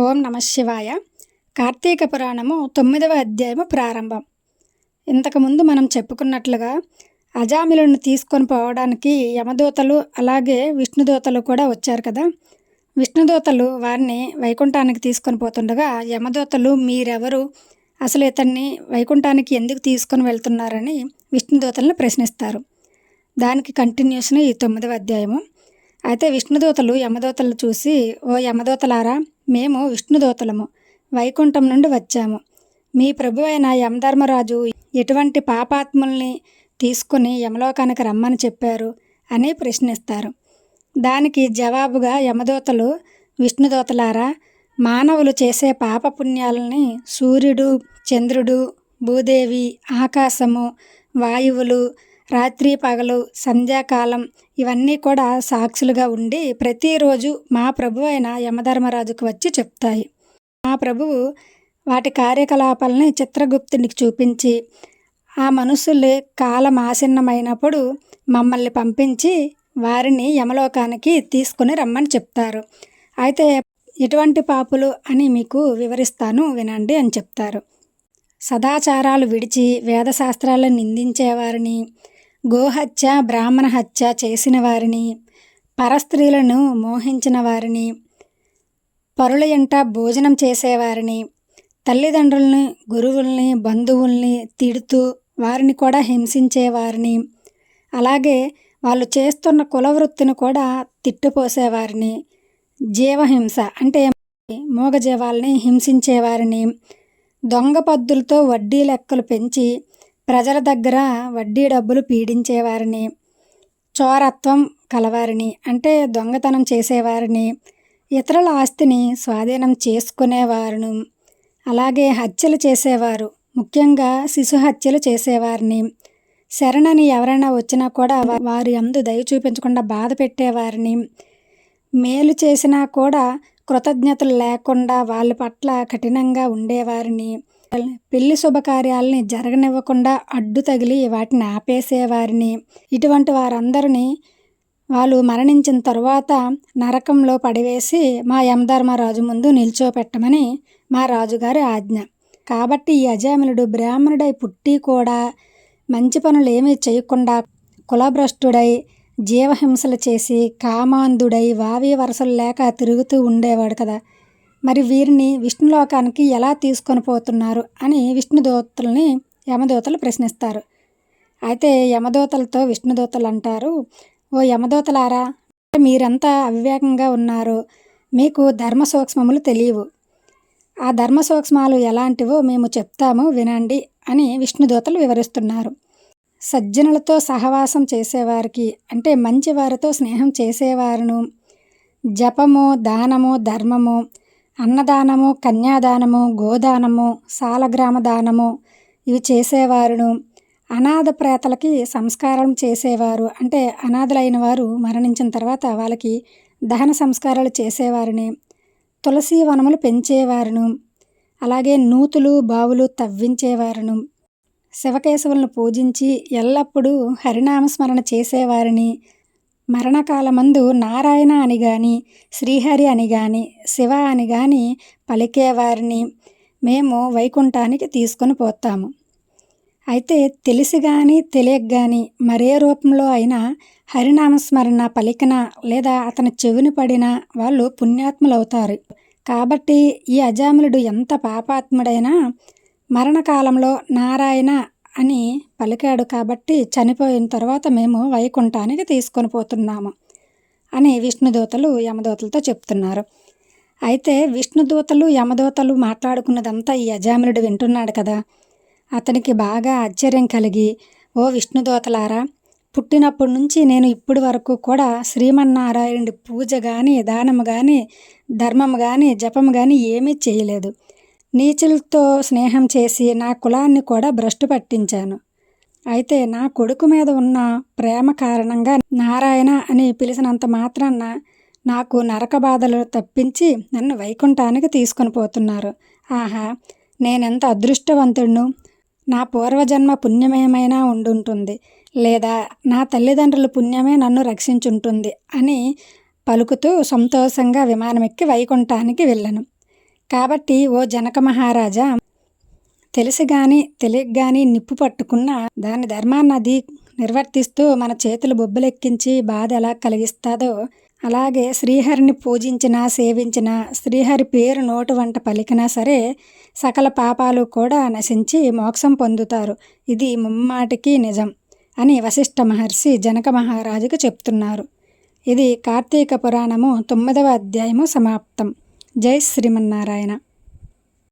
ఓం నమ శివాయ. కార్తీక పురాణము తొమ్మిదవ అధ్యాయము ప్రారంభం. ఇంతకుముందు మనం చెప్పుకున్నట్లుగా అజామిలను తీసుకొని పోవడానికి యమదూతలు అలాగే విష్ణుదూతలు కూడా వచ్చారు కదా. విష్ణుదూతలు వారిని వైకుంఠానికి తీసుకొని పోతుండగా యమదూతలు మీరెవరు? అసలు ఇతన్ని వైకుంఠానికి ఎందుకు తీసుకొని వెళ్తున్నారని విష్ణుదూతలను ప్రశ్నిస్తారు. దానికి కంటిన్యూషన్ ఈ తొమ్మిదవ అధ్యాయము. అయితే విష్ణుదూతలు యమదూతలు చూసి ఓ యమదూతలారా మేము విష్ణుదూతలము. వైకుంఠం నుండి వచ్చాము. మీ ప్రభు అయిన యమధర్మరాజు ఎటువంటి పాపాత్ముల్ని తీసుకుని యమలోకానికి రమ్మని చెప్పారు అని ప్రశ్నిస్తారు. దానికి జవాబుగా యమదూతలు విష్ణుదూతలారా మానవులు చేసే పాపపుణ్యాలని సూర్యుడు చంద్రుడు భూదేవి ఆకాశము వాయువులు రాత్రి పగలు సంధ్యాకాలం ఇవన్నీ కూడా సాక్షులుగా ఉండి ప్రతిరోజు మా ప్రభు అయిన యమధర్మరాజుకు వచ్చి చెప్తాయి. మా ప్రభువు వాటి కార్యకలాపాలని చిత్రగుప్తునికి చూపించి ఆ మనుషులు కాలం ఆసన్నమైనప్పుడు మమ్మల్ని పంపించి వారిని యమలోకానికి తీసుకుని రమ్మని చెప్తారు. అయితే ఎటువంటి పాపులు అని మీకు వివరిస్తాను వినండి అని చెప్తారు. సదాచారాలు విడిచి వేదశాస్త్రాలను నిందించేవారిని గోహత్య బ్రాహ్మణ హత్య చేసిన వారిని పరస్త్రీలను మోహించిన వారిని పరుల ఎంట భోజనం చేసేవారిని తల్లిదండ్రుల్ని గురువుల్ని బంధువుల్ని తిడుతూ వారిని కూడా హింసించేవారిని అలాగే వాళ్ళు చేస్తున్న కులవృత్తిని కూడా తిట్టుపోసేవారిని జీవహింస అంటే మూగజీవాల్ని హింసించేవారిని దొంగ పద్దులతో వడ్డీ లెక్కలు పెంచి ప్రజల దగ్గర వడ్డీ డబ్బులు పీడించేవారిని చోరత్వం కలవారిని అంటే దొంగతనం చేసేవారిని ఇతరుల ఆస్తిని స్వాధీనం చేసుకునేవారును. అలాగే హత్యలు చేసేవారు ముఖ్యంగా శిశు హత్యలు చేసేవారిని. శరణని ఎవరైనా వచ్చినా కూడా వారి అందు దయ చూపించకుండా బాధ పెట్టేవారిని. మేలు చేసినా కూడా కృతజ్ఞతలు లేకుండా వాళ్ళ పట్ల కఠినంగా ఉండేవారిని. పెళ్ళి శుభకార్యాలని జరగనివ్వకుండా అడ్డు తగిలి వాటిని ఆపేసేవారిని. ఇటువంటి వారందరినీ వాళ్ళు మరణించిన తరువాత నరకంలో పడివేసి మా యమధర్మరాజు ముందు నిల్చోపెట్టమని మా రాజుగారి ఆజ్ఞ. కాబట్టి ఈ అజామిలుడు బ్రాహ్మణుడై పుట్టి కూడా మంచి పనులు ఏమీ చేయకుండా కులభ్రష్టుడై జీవహింసలు చేసి కామాంధుడై వావి వరసలు లేక తిరుగుతూ ఉండేవాడు కదా. మరి వీరిని విష్ణులోకానికి ఎలా తీసుకొని పోతున్నారు అని విష్ణుదూతల్ని యమదూతలు ప్రశ్నిస్తారు. అయితే యమదూతలతో విష్ణుదూతలు అంటారు ఓ యమదూతలారా మీరంతా అవివేకంగా ఉన్నారు. మీకు ధర్మ సూక్ష్మములు తెలియవు. ఆ ధర్మ సూక్ష్మాలు ఎలాంటివో మేము చెప్తాము వినండి అని విష్ణుదూతలు వివరిస్తున్నారు. సజ్జనులతో సహవాసం చేసేవారికి అంటే మంచి వారితో స్నేహం చేసేవారును జపము దానము ధర్మము అన్నదానము కన్యాదానము గోదానము సాలగ్రామ దానము ఇవి చేసేవారును. అనాథ ప్రేతలకి సంస్కారం చేసేవారు. అంటే అనాథలైన వారు మరణించిన తర్వాత వాళ్ళకి దహన సంస్కారాలు చేసేవారిని. తులసి వనములు పెంచేవారును. అలాగే నూతులు బావులు తవ్వించేవారును. శివకేశవులను పూజించి ఎల్లప్పుడూ హరినామస్మరణ చేసేవారిని. మరణకాలమందు నారాయణ అని కానీ శ్రీహరి అని కానీ శివ అని కానీ పలికేవారిని మేము వైకుంఠానికి తీసుకొని పోతాము. అయితే తెలిసి కానీ తెలియక కానీ మరే రూపంలో అయినా హరినామస్మరణ పలికిన లేదా అతని చెవిని పడిన వాళ్ళు పుణ్యాత్ములవుతారు. కాబట్టి ఈ అజాములుడు ఎంత పాపాత్ముడైనా మరణకాలంలో నారాయణ అని పలికాడు కాబట్టి చనిపోయిన తర్వాత మేము వైకుంఠానికి తీసుకొని పోతున్నాము అని విష్ణుదూతలు యమదూతలతో చెప్తున్నారు. అయితే విష్ణుదూతలు యమదూతలు మాట్లాడుకున్నదంతా ఈ అజామిలుడు వింటున్నాడు కదా. అతనికి బాగా ఆశ్చర్యం కలిగి ఓ విష్ణుదూతలారా పుట్టినప్పటి నుంచి నేను ఇప్పటి వరకు కూడా శ్రీమన్నారాయణుడి పూజ కానీ దానము కానీ ధర్మము కానీ జపము కానీ ఏమీ చేయలేదు. నీచులతో స్నేహం చేసి నా కులాన్ని కూడా భ్రష్టు పట్టించాను. అయితే నా కొడుకు మీద ఉన్న ప్రేమ కారణంగా నారాయణ అని పిలిచినంత మాత్రాన నాకు నరక బాధలు తప్పించి నన్ను వైకుంఠానికి తీసుకొని పోతున్నారు. ఆహా నేనెంత అదృష్టవంతుడును నా పూర్వజన్మ పుణ్యమేమైనా ఉండుంటుంది లేదా నా తల్లిదండ్రుల పుణ్యమే నన్ను రక్షించుంటుంది అని పలుకుతూ సంతోషంగా విమానం ఎక్కి వైకుంఠానికి వెళ్ళను. కాబట్టి ఓ జనక మహారాజా తెలిసి గాని తెలియక గాని నిప్పు పట్టుకున్న దాని ధర్మాన్నది నిర్వర్తిస్తూ మన చేతులు బొబ్బలెక్కించి బాధ ఎలా కలిగిస్తాదో అలాగే శ్రీహరిని పూజించినా సేవించినా శ్రీహరి పేరు నోటు వంట పలికినా సరే సకల పాపాలు కూడా నశించి మోక్షం పొందుతారు. ఇది ముమ్మాటికి నిజం అని వశిష్ఠ మహర్షి జనక మహారాజుకు చెప్తున్నారు. ఇది కార్తీక పురాణము తొమ్మిదవ అధ్యాయము సమాప్తం. జై శ్రీమన్నారాయణ.